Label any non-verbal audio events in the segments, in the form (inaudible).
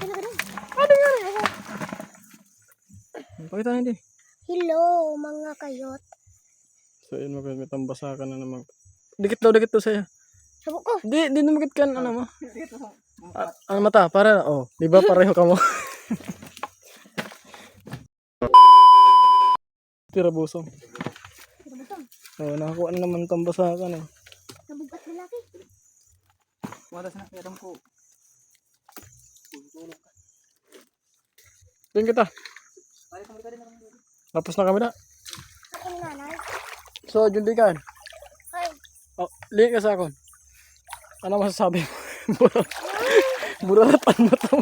Ano? Ano ako? Pakita hindi. Hello, mga kayot. So yun mga may tambasa ka na naman. Dikit daw, dikit daw sa'yo. Sabok ko. Di, di namakit ka ano mo. Ah, ang mata, para, oh, di ba pareho ka mo? (laughs) Tira busong. Sabutong. Oh, nakakuha na naman tambasa ka na. Nabugat lalaki. Waras na, meron ko. Tingin kita. Tapos na kami na. So, jundikan. Ay, Oh, lihat ka sa akin. Ano masasabi mo? (laughs) Burat. Buratan mo to.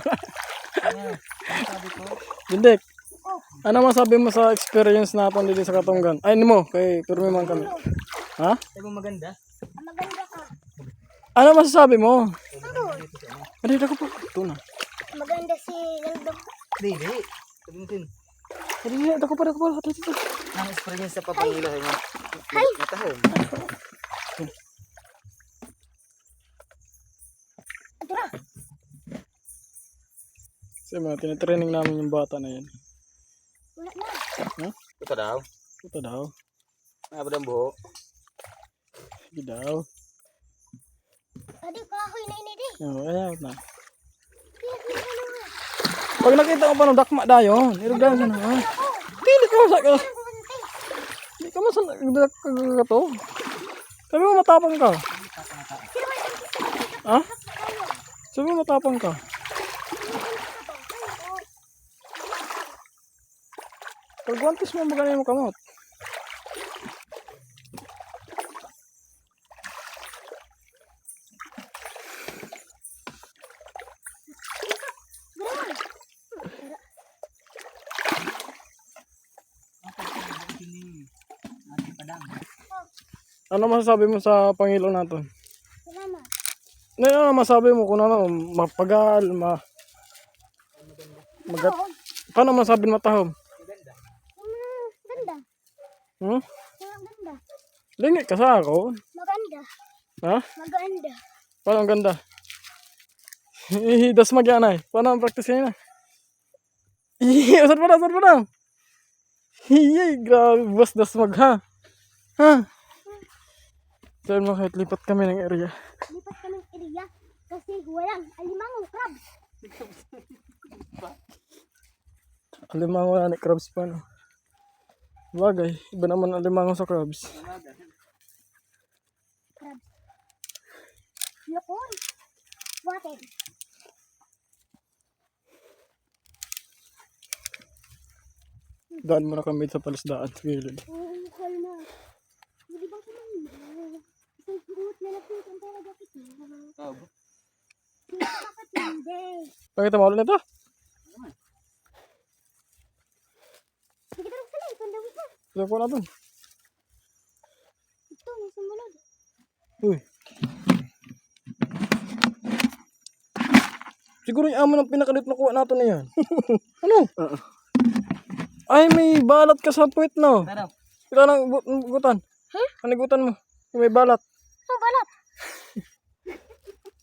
Sabi ko, Jundik. Ano masabi mo sa experience natin dito sa Katunggan? Ay, ano mo, kay Turmi man kami. Ha? sabi mo maganda. ang maganda ka. Ano masasabi mo? Ano? Ano ko po? Ito na. Maganda si Nando. Hindi, hindi. Sabi mo din. Ano ito ko pa, ito ko pa. Ito, ito. Ang experience sa papangila mo. Ay! Matahom. Ito na. Kasi mga tinitraining namin yung bata na yan. Wala na. Ha? Ito daw. Ito daw. Nabad ang buhok. Ito daw. Adi, kahoy na ini di. Oh, ayaw na. Ano. Pag nakita ko pa ng dakma dayon, irugdan sa na. Pili ka sa ka. Hindi ka masa nagdaka to. Sabi mo matapang ka. Ha? Sabi mo matapang ka. Pagwantis mo magaling mo kamot. Ano masasabi mo sa Panginoon natin? Salamat. Ano ano masabi mo kung ano, mapagal, ma... Magat... Paano masabi matahom? Hmm, ganda. Hmm? Ang ganda. Lingi ka sa ako. Maganda. Ha? Maganda. Paano ang ganda? Das magyanay. Paano ang practice kayo na? Iya, usad pa na, usad pa na. Iya, grabe, boss, das mag ha. Ha? Dahil mga kahit lipat kami ng area. Lipat ka ng area kasi walang alimangong crab. Alimango na ni crabs pa, no? Bagay, iba naman ang alimango sa crabs. Crab. Yokon. Water. Daan mo na kami sa palisdaan. Gilid. Oo, Bakit? Pakita mo ulit ito. Sige pandawit na. Ito. Ito, may sumunod. Uy. Siguro yung amo ng pinakalit na kuha natin na yan. (laughs) ano? Ay, may balat ka sa puwit, no? Tara. Ito ang bu- ang gutan. Ha? Ang gutan mo. May balat.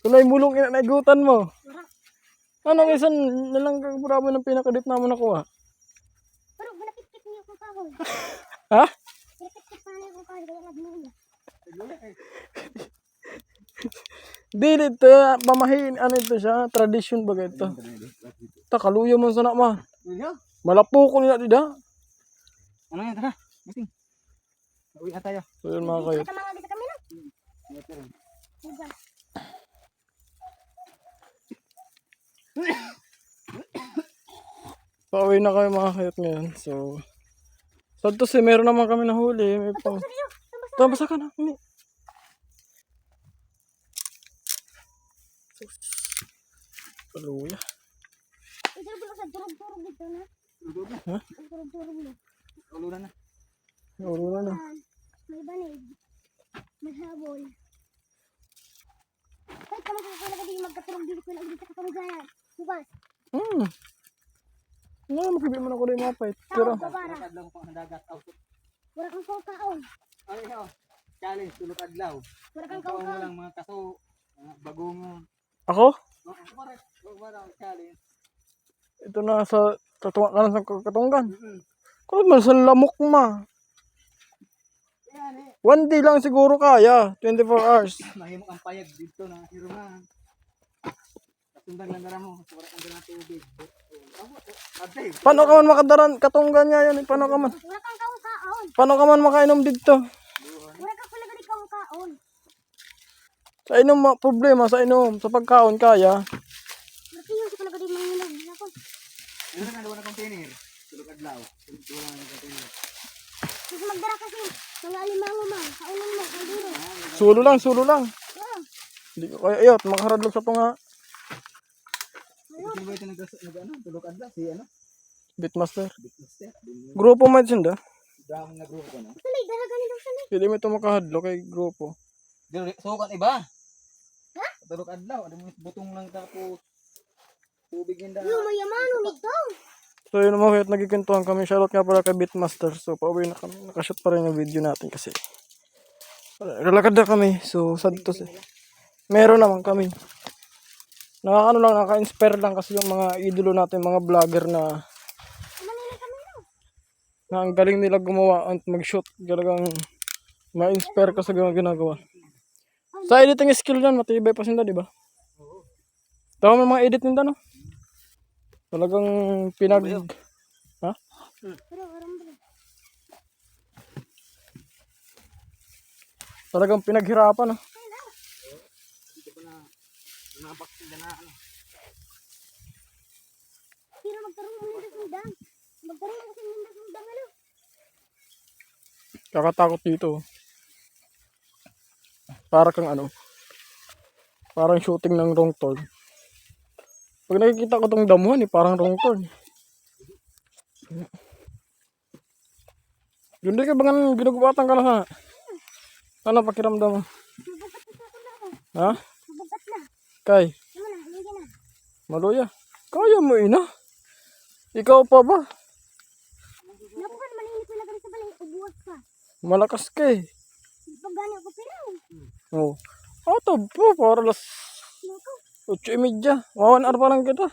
Ito na yung bulong ina na gutan mo. Anong isan nalang kagurabo ng pinakalit na mo nakuha? Pero malapit-kit niyo kung kahoy. (laughs) Ha? Malapit-kit pa niyo kung kahoy. Kaya nagmula (laughs) niya. Dili ito, pamahin, ano ito siya, tradition ba ito? Ta, kaluyo mo sa ma. Ano? Malapo ko nila dida. Ano yan? Tara. Masing. Uwi na tayo. So yun mga kayo. Ang mga gisa kami na. Pauwi na kayo mga kayot ngayon. So, Santos eh, meron naman kami nahuli. May pang... Tambasa ka na. Hindi. Kaluya. Ha? Turog-turog na. Uluran na. Ulo na na. May banig. May habol. Kahit kami sa kailangan din magkaturog dito ko lang dito sa kamagayan. Bubas. Hmm. Ano, makibig mo na ko rin mga pait. Tao, Pero, babara. Adlaw ko ang dagat. Out. Wala kang kaukaon. Ay, oh. Challenge. Tulog adlaw. Wala kang kaukaon. lang mga kaso. Mga bagongon. ako? Ang? Ito na sa katungan ka na sa katunggan. Kung man sa lamok ma. Eh. One day lang siguro kaya. 24 hours. (coughs) Mahimok ang payag dito na hiro lang na mo. Wala kang ganang tubig. Paano ka man makadaran katunggan niya yan? eh? Paano ka man? Wala kang. Paano ka man makainom dito? Wala ka pala gani kaon-kaon. Sa inom ma- problema sa inom sa pagkaon kaya. Sa Ano na wala container. Tulog adlaw. Wala ng container. Kasi magdara kasi. Mga alimango man. Kaunan mo. Kalduro. Sulo lang, sulo lang. Hindi ko kaya iyot makaradlog sa tunga. Sino ba ito nag nag- ano? Tulog adlaw si ano? Bitmaster. Big Mister. Grupo man sinda. Dami na grupo ko no. Salay, dara gani daw sanay. Hindi mo ito makahadlo kay grupo. Dili sukat iba. Ha? Tulog adlaw, ano mo butong lang tapos tubig yun da. Yung mayamano nito. So yun mga kahit nagkikintuhan kami. Shoutout nga pala kay Bitmaster. So pauwi na kami. Nakashoot pa rin yung video natin kasi. Lalakad na kami. So sad to say. Meron naman kami. Nakakano lang, nakaka-inspire lang kasi yung mga idolo natin, mga vlogger na na ang galing nila gumawa at mag-shoot. Talagang ma-inspire ka sa ginagawa. Sa editing skill yan, matibay pa sinda, di ba? Tama mo mga edit nila, no? Talagang pinag... Ha? Talagang pinaghirapan, no? Ano. Pero magkaroon mo nila sundang. Magkaroon mo kasi nila sundang ano. Kakatakot dito. Para kang ano, parang shooting ng wrong turn. Pag nakikita ko tong damuhan, eh, parang wrong turn. Hindi ka ba nga ginugubatan ka na ha? Ano pakiramdam mo? Ha? Kay, Ano na, hindi na. Maluya. Kaya mo ina? Ikaw pa ba? Napukan, malinit na kami sa balay. Ubuwag ka. Malakas ka eh. Pag gani ako pero. Oo. Oh. Ato po, para las. 8 media. Wawan ar pa lang kita.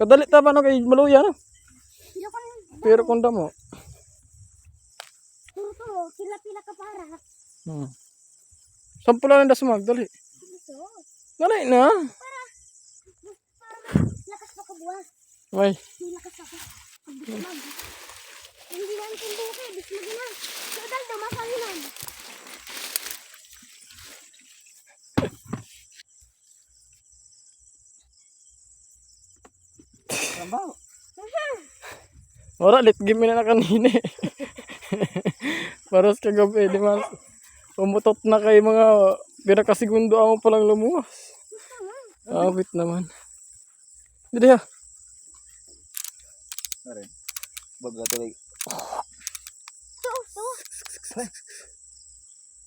Kadali ta pa no kay maluya no? Pero kung damo. Puro to. Pila-pila ka para. Hmm. Sampula ng dasmag, dali. Dali na. Ka buwas. May, ako. Hindi na ang tundo ko. Bismag na. So dahil daw masalinan. Trabaho. ora lit game na na kanina. eh. (laughs) Paras kagabi, di mas. Umutot na kay mga pinakasegundo ako palang lumuwas. Awit naman. Hindi ha. Pare. Baga tuloy. So, so.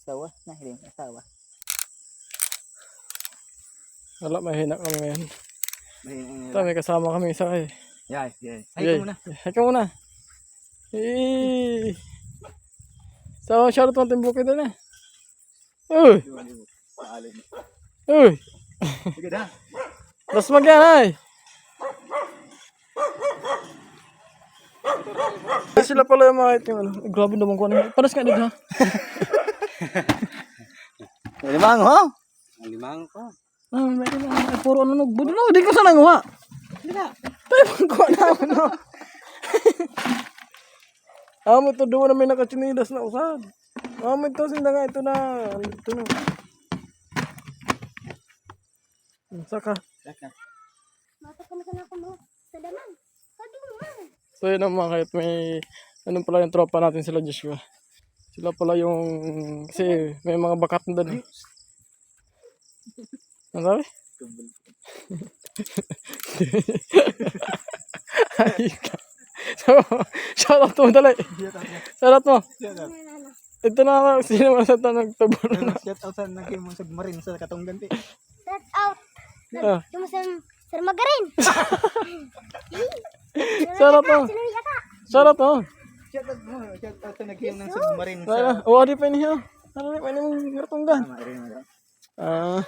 Sawa. Nahiling. Sawa. Wala, mahina kami ngayon. Ito, may kasama kami isa eh. Yay. Yay. Ay, Yay. ito muna. Ay, ikaw muna. Eh. So, shoutout mo timbuki doon eh. Uy! Uy! Sige na. Tapos magyan ay! Eh, sila pala yung mga itim, ano. Eh, grabe naman ko ano. Paras nga dito ha. (laughs) Limang ho? Limang ko. Ah, meron na. Ay, puro ano nagbudo na. Di ko sa nanguha. Hindi na. Tayo pang kuha na ako no. Amo to doon na may nakachinilas na usad. Amo ito sinda nga ito na. Ito na. Saka. Saka. Ka na ako mo. Sa daman. Sabi mo nga. So yun ang mga kahit may anong pala yung tropa natin sila Joshua. Sila pala yung kasi may mga bakat na doon. eh. Ano sabi? Ay, ka. so, shoutout mo dali. Shoutout mo. Ano, ano. Ito na sino man sa tanong tuburo na. Shout out sa naging mo submarine sa katong ganti. Shout out. Ah, Yung sa Sir Magarin. Shoutout mo. Sino yung yata? Shoutout mo. Shout out mo. Shout out sa naging ng submarine Wala. di pa niya. Ano rin, ano yung ngatunggan? Tama rin mo. Ah,